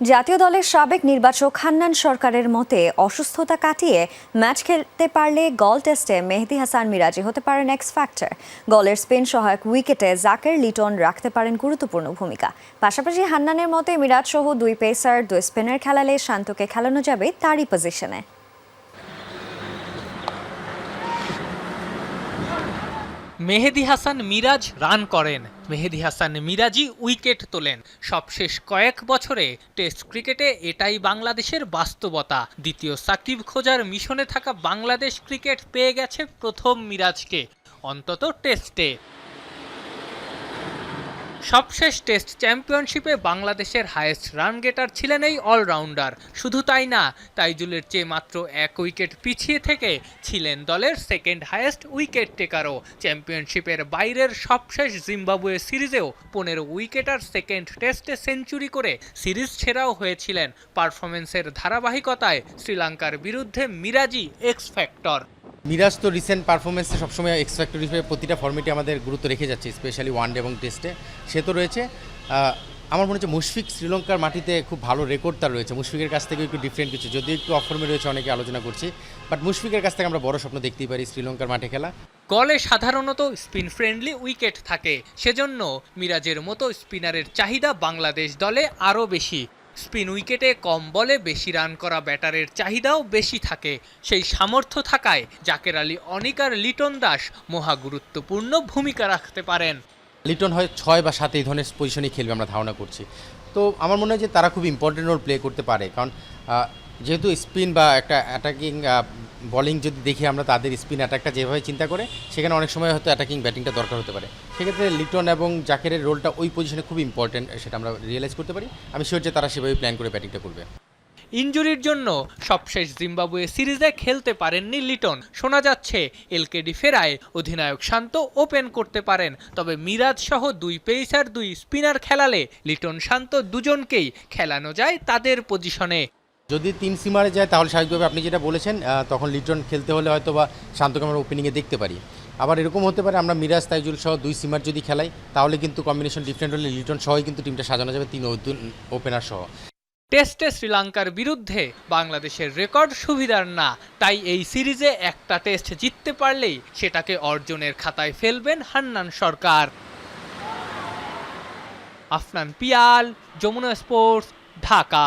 জাতীয় দলের সাবেক নির্বাচক হান্নান সরকারের মতে অসুস্থতা কাটিয়ে ম্যাচ খেলতে পারলে গল টেস্টে মেহেদি হাসান মিরাজি হতে পারেন এক্স ফ্যাক্টর গলের স্পিন সহায়ক উইকেটে জাকের লিটন রাখতে পারেন গুরুত্বপূর্ণ ভূমিকা। পাশাপাশি হান্নানের মতে মিরাজ সহ দুই পেসার, দুই স্পিনার খেলালে শান্তকে খেলানো যাবে তারই পজিশনে মেহেদি হাসান মিরাজ রান করেন। মেহেদি হাসান মিরাজি উইকেট তোলেন। সবশেষ কয়েক বছরে টেস্ট ক্রিকেটে এটাই বাংলাদেশের বাস্তবতা। দ্বিতীয় সাকিব খোঁজার মিশনে থাকা বাংলাদেশ ক্রিকেট পেয়ে গেছে প্রথম মিরাজকে, অন্তত টেস্টে। সবশেষ টেস্ট চ্যাম্পিয়নশিপে বাংলাদেশের হায়েস্ট রান গেটার ছিলেন এই অলরাউন্ডার। শুধু তাই না, তাইজুলের চেয়ে মাত্র এক উইকেট পিছিয়ে থেকে ছিলেন দলের সেকেন্ড হায়েস্ট উইকেট টেকারও। চ্যাম্পিয়নশিপের বাইরের সবশেষ জিম্বাবুয়ে সিরিজেও পনেরো উইকেটার সেকেন্ড টেস্টে সেঞ্চুরি করে সিরিজ ছেড়াও হয়েছিলেন। পারফরমেন্সের ধারাবাহিকতায় শ্রীলঙ্কার বিরুদ্ধে মিরাজি এক্স ফ্যাক্টর মিরাজ তো রিসেন্ট পারফরমেন্সে সবসময় এক্সপ্যাক্টর হিসেবে প্রতিটা ফর্মেটে আমাদের গুরুত্ব রেখে যাচ্ছে স্পেশালি ওয়ানডে এবং টেস্টে সে তো রয়েছে। আমার মনে হচ্ছে মুশফিক শ্রীলঙ্কার মাটিতে খুব ভালো রেকর্ড তার রয়েছে। মুশফিকের কাছ থেকে একটু ডিফারেন্ট কিছু। যদিও একটু অফর্মে রয়েছে, অনেকে আলোচনা করছি। বাট মুশফিকের কাছ থেকে আমরা বড় স্বপ্ন দেখতেই পারি শ্রীলঙ্কার মাঠে খেলা। গলে সাধারণত স্পিন ফ্রেন্ডলি উইকেট থাকে। সেজন্য মিরাজের মতো স্পিনারের চাহিদা বাংলাদেশ দলে আরও বেশি। স্পিন উইকেটে কম বলে বেশি রান করা ব্যাটারের চাহিদাও বেশি থাকে। সেই সামর্থ্য থাকায় জাকের আলী অনিকার লিটন দাস মহা গুরুত্বপূর্ণ ভূমিকা রাখতে পারেন। লিটন হয় ছয় বা সাত এই ধরনের পজিশনে খেলবে আমরা ধারণা করছি। তো আমার মনে হয় যে তারা খুব ইম্পর্টেন্ট রোল প্লে করতে পারে। কারণ যেহেতু স্পিন বা একটা অ্যাটাকিং বলিং যদি দেখি আমরা তাদের স্পিন অ্যাটাকটা যেভাবে চিন্তা করে, সেখানে অনেক সময় হয়তো অ্যাটাকিং ব্যাটিংটা দরকার হতে পারে। সেক্ষেত্রে লিটন এবং জাকেরের রোলটা ওই পজিশনে খুব ইম্পর্টেন্ট সেটা আমরা রিয়েলাইজ করতে পারি। আমি শিওর যে তারা সেভাবে প্ল্যান করে ব্যাটিংটা করবে। ইনজুরির জন্য সবশেষ জিম্বাবুয়ে সিরিজে খেলতে পারেননি লিটন। শোনা যাচ্ছে, এলকেডি ফেরায় অধিনায়ক শান্ত ওপেন করতে পারেন, তবে মিরাজ সহ দুই পেসার দুই স্পিনার খেলালে লিটন শান্ত দুজনকেই খেলানো যায় তাদের পজিশনে যদি তিন সিমারে যায়, তাহলে স্বাভাবিকভাবে আপনি যেটা বলেছেন তখন লিটন খেলতে হলে হয়তো বা শান্তকে আমরা ওপেনিংয়ে দেখতে পারি। আবার এরকম হতে পারে আমরা মিরাজ, তাইজুল সহ দুই সিমার যদি খেলাই, তাহলে কিন্তু কম্বিনেশন ডিফারেন্ট হলে লিটন সহই কিন্তু টিমটা সাজানো যাবে তিন ওপেনার সহ। টেস্টে শ্রীলঙ্কার বিরুদ্ধে বাংলাদেশের রেকর্ড সুবিধার না, তাই এই সিরিজে একটা টেস্ট জিততে পারলেই সেটাকে অর্জনের খাতায় ফেলবেন হান্নান সরকার। আফনান পিয়াল, যমুনা স্পোর্টস ঢাকা।